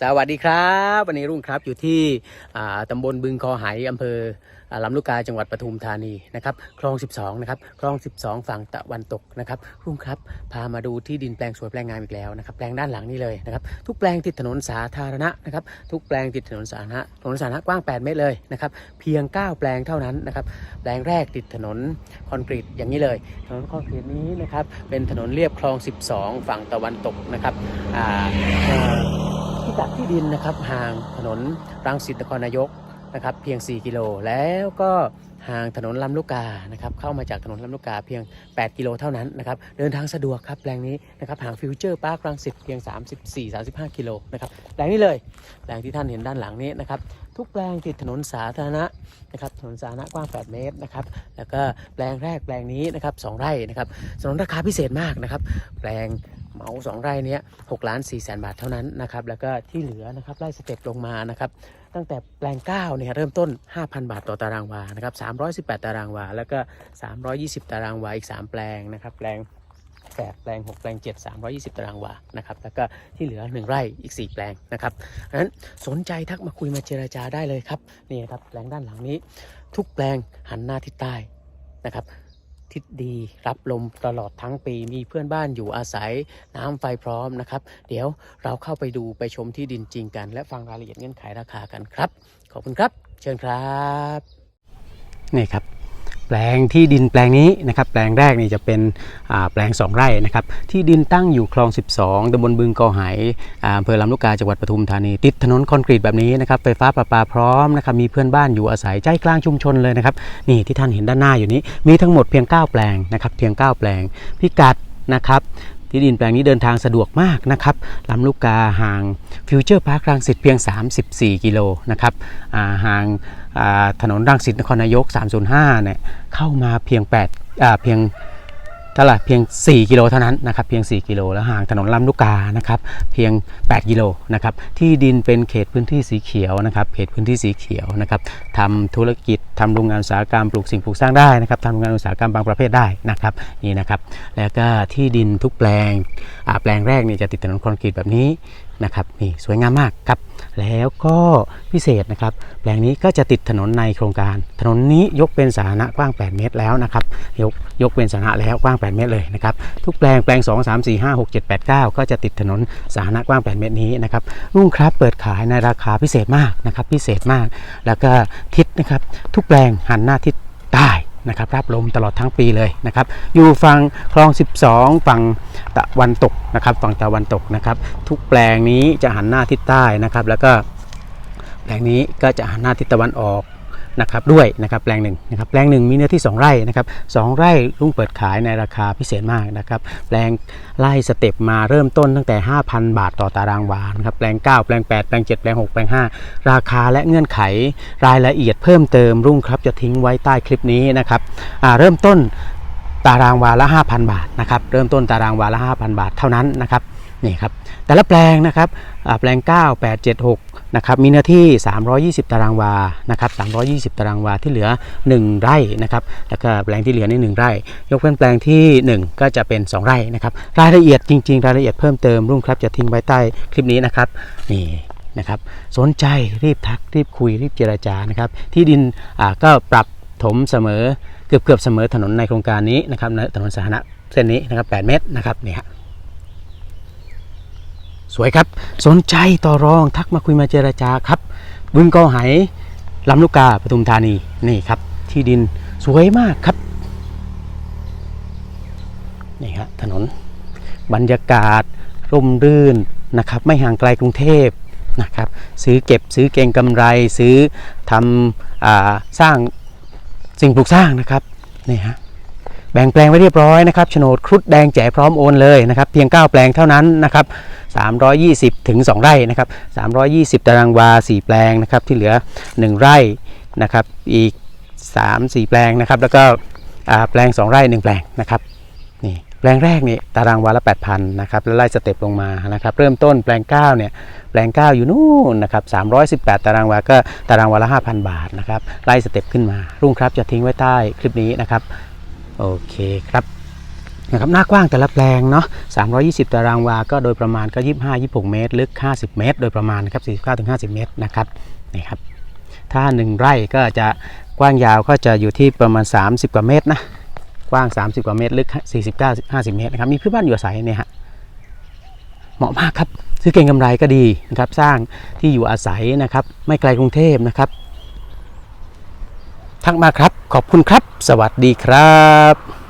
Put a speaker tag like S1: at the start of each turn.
S1: สวัสดีครับ วันนี้รุ่งครับอยู่ที่อ่าตำบลบึงคอไหอำเภออ่าลำลูกกาจังหวัดปทุมธานีนะครับคลอง 12 นะครับคลอง 12 ฝั่งตะวันตกนะครับรุ่งครับพามาดูที่ดินแปลงสวยแปลงงามอีกแล้วนะครับแปลงด้านหลังนี้เลยนะครับทุกแปลงติดถนนสาธารณะนะครับทุกแปลงติดถนนสาธารณะถนนสาธารณะกว้าง 8 เมตรเลยนะครับเพียง 9 แปลงเท่านั้นนะครับแปลงแรกติดถนนคอนกรีตอย่างนี้เลยถนนคอนกรีตนี้นะครับเป็นถนนเรียบคลอง 12 ฝั่งตะวันตกนะครับอ่า พิกัดที่ดินนะครับห่างถนนรังสิตนครนายกนะครับเพียง 4 กิโลแล้วก็ห่างถนนลำลูกกานะครับเข้ามาจากถนนลำลูกกาเพียง 8 กิโลเท่านั้นนะครับเดินทางสะดวกครับแปลงนี้นะครับห่างฟิวเจอร์พาร์ครังสิตเพียง 34-35 กิโลนะครับแปลงนี้เลยแปลงที่ท่านเห็นด้านหลังนี้นะครับทุกแปลงติดถนนสาธารณะนะครับถนนสาธารณะกว้าง 8 เมตรนะครับแล้วก็แปลงแรกแปลงนี้นะครับ2ไร่นะครับสนนราคาพิเศษมากนะครับแปลง เหมาสองไร่เนี้ยหกล้านสี่แสนบาทเท่านั้นนะครับแล้วก็ที่เหลือนะครับไล่สเต็ปลงมานะครับตั้งแต่แปลง9เนี่ยเริ่มต้น 5,000 บาทต่อตารางวานะครับ318 ตารางวา แล้วก็ 320 ตารางวาอีก 3 แปลงนะครับแปลงแปดแปลง 6 แปลง 7 320 ตารางวานะครับแล้วก็ที่เหลือ 1 ไร่อีก 4 แปลงนะครับดังนั้นสนใจทักมาคุยมาเจราจาได้เลยครับนี่ครับแปลงด้านหลังนี้ ทุกแปลงหันหน้าทิศใต้นะครับ ทิศดี รับลมตลอดทั้งปีมีเพื่อนบ้านอยู่อาศัยน้ำไฟพร้อมนะครับ เดี๋ยวเราเข้าไปดูไปชมที่ดินจริงกัน และฟังรายละเอียดเงื่อนไขราคากันครับ ขอบคุณครับ เชิญครับ นี่ครับ แปลงที่ดินแปลงนี้นะครับแปลงแรกนี่จะเป็นแปลง 2 ไร่นะครับที่ดินตั้งอยู่คลอง 12ตำบลบึงกอไหายอำเภอลำลูกกาจังหวัดปทุมธานี ติดถนนคอนกรีตแบบนี้นะครับไฟฟ้าประปาพร้อมนะครับมีเพื่อนบ้านอยู่อาศัยใจกลางชุมชนเลยนะครับนี่ที่ท่านเห็นด้านหน้าอยู่นี้ มีทั้งหมดเพียง 9 แปลงนะครับเพียง 9 แปลงพิกัดนะครับที่ดินแปลงนี้เดินทางสะดวกมากนะครับลำลูกกาห่างฟิวเจอร์พาร์ครังสิตเพียง 34 กิโลนะครับห่าง ถนนรังสิตนครนายก 305 เนี่ยเข้ามาเพียง8อ่าเพียงเท่าไหร่เพียง 4 กิโลเท่านั้นนะครับเพียง 4 กิโลแล้วห่างถนนลำลูกกานะครับเพียง 8 กิโลนะครับที่ดินเป็นเขตพื้นที่สีเขียวนะครับเขตพื้นที่สีเขียวนะครับทำธุรกิจทำโรงงานอุตสาหกรรมปลูกสิ่งปลูกสร้างได้นะครับทำโรงงานอุตสาหกรรมบางประเภทได้นะครับนี่นะครับแล้วก็ที่ดินทุกแปลงแปลงแรกนี่จะติดถนนคอนกรีตแบบนี้นะครับนี่สวยงามมากครับ แล้วก็พิเศษนะครับ แปลงนี้ก็จะติดถนนในโครงการ ถนนนี้ยกเป็นสาธารณะกว้าง 8 เมตรแล้วนะครับยกยกเป็นสาธารณะแล้วกว้าง 8 เมตรเลยนะครับทุกแปลงแปลง 2 3 4 5 6 7 8 9 ก็จะติดถนนสาธารณะกว้าง 8 เมตรนี้นะครับรุ่งครับเปิดขายในราคาพิเศษมากนะครับพิเศษมาก แล้วก็ทิศนะครับทุกแปลงหันหน้าทิศใต้ นะครับรับลมตลอดทั้งปีเลยนะครับอยู่ฝั่งคลอง 12 ฝั่งตะวันตกนะครับฝั่งตะวันตกนะครับทุกแปลงนี้จะหันหน้าทิศใต้นะครับแล้วก็แปลงนี้ก็จะหันหน้าทิศตะวันออก นะครับด้วยนะครับแปลงหนึ่งนะครับแปลงหนึ่งมีเนื้อที่ 2 ไร่นะครับสองไร่ลุงเปิดขายในราคาพิเศษมากนะครับแปลงไล่สเต็ปมาเริ่มต้นตั้งแต่ 5,000 บาทต่อตารางวานะครับแปลง 9 แปลง 8 แปลง 7 แปลง 6 แปลง 5 ราคาและเงื่อนไขรายละเอียดเพิ่มเติมรุ่งครับจะทิ้งไว้ใต้คลิปนี้นะครับเริ่มต้นตารางวาละ 5,000 บาทนะครับเริ่มต้นตารางวาละ 5,000 บาทเท่านั้นนะครับนี่ครับแต่ละแปลงนะครับอ่าแปลง 9 8 7 6 นะครับมีเนื้อที่ 320 ตารางวานะครับ320 ตารางวาที่เหลือ 1 ไร่นะครับแล้วก็แปลงที่เหลือในี่1ไร่ ยกเว้นแปลงที่ 1 ก็จะเป็น 2 ไร่นะครับรายละเอียดจริง ๆ รายละเอียดเพิ่มเติมรุ่งครับจะทิ้งไว้ใต้คลิปนี้นะครับนี่นะครับสนใจรีบทักรีบคุยรีบเจราจานะครับที่ดินก็ปรับถมเสมอเกือบเกือบๆเสมอถนนในโครงการนี้นะครับถนนสาธารณะเส้นนี้นะครับ8เมตรนะครับนี่ฮะ สวยครับ สนใจต่อรองทักมาคุยมาเจราจาครับ บึงกอไหลำลูกกาปทุมธานีนี่ครับ ที่ดินสวยมากครับนี่ฮะถนนบรรยากาศ ร่มรื่นนะครับ ไม่ห่างไกลกรุงเทพนะครับ ซื้อเก็บซื้อเก่งกำไร ซื้อทำอสร้างสิ่งปลูกสร้างนะครับนี่ฮะ แบ่งแปลงไว้เรียบร้อยนะครับโฉนดครุฑแดงแจ๋พร้อมโอนเลยนะครับเพียง 9 แปลงเท่านั้นนะครับ320 ถึง 2 ไร่นะครับ320 ตารางวา 4 แปลงนะครับที่เหลือ 1 ไร่นะครับอีก 3 4 แปลงนะครับแล้วก็แปลง 2 ไร่ 1 แปลงนะครับนี่แปลงแรกนี่ตารางวาละ 8,000นะครับแล้วไล่สเต็ปลงมานะครับเริ่มต้นแปลง9เนี่ยแปลง 9 อยู่นู่นนะครับ318 ตารางวาก็ตารางวาละ 5,000 บาทนะครับไล่สเต็ปขึ้นมา รุ่งครับจะทิ้งไว้ใต้คลิปนี้นะครับ โอเคครับนะครับหน้ากว้างแต่ละแปลงเนาะ 320 ตารางวา ก็โดยประมาณก็ 25 26 เมตร ลึก 50 เมตร โดยประมาณนะครับ 49ถึง50 เมตรนะครับนี่ครับ ถ้า 1 ไร่ก็จะกว้างยาวก็จะอยู่ที่ประมาณ 30 กว่าเมตรนะ กว้าง 30 กว่าเมตร ลึก 49 50 เมตรนะครับ มีพื้นบ้านอยู่อาศัยเนี่ยฮะ เหมาะมากครับ ซื้อเก่งกำไรก็ดีนะครับ สร้างที่อยู่อาศัยนะครับ ไม่ไกลกรุงเทพนะครับ ทักมาครับ ขอบคุณครับ สวัสดีครับ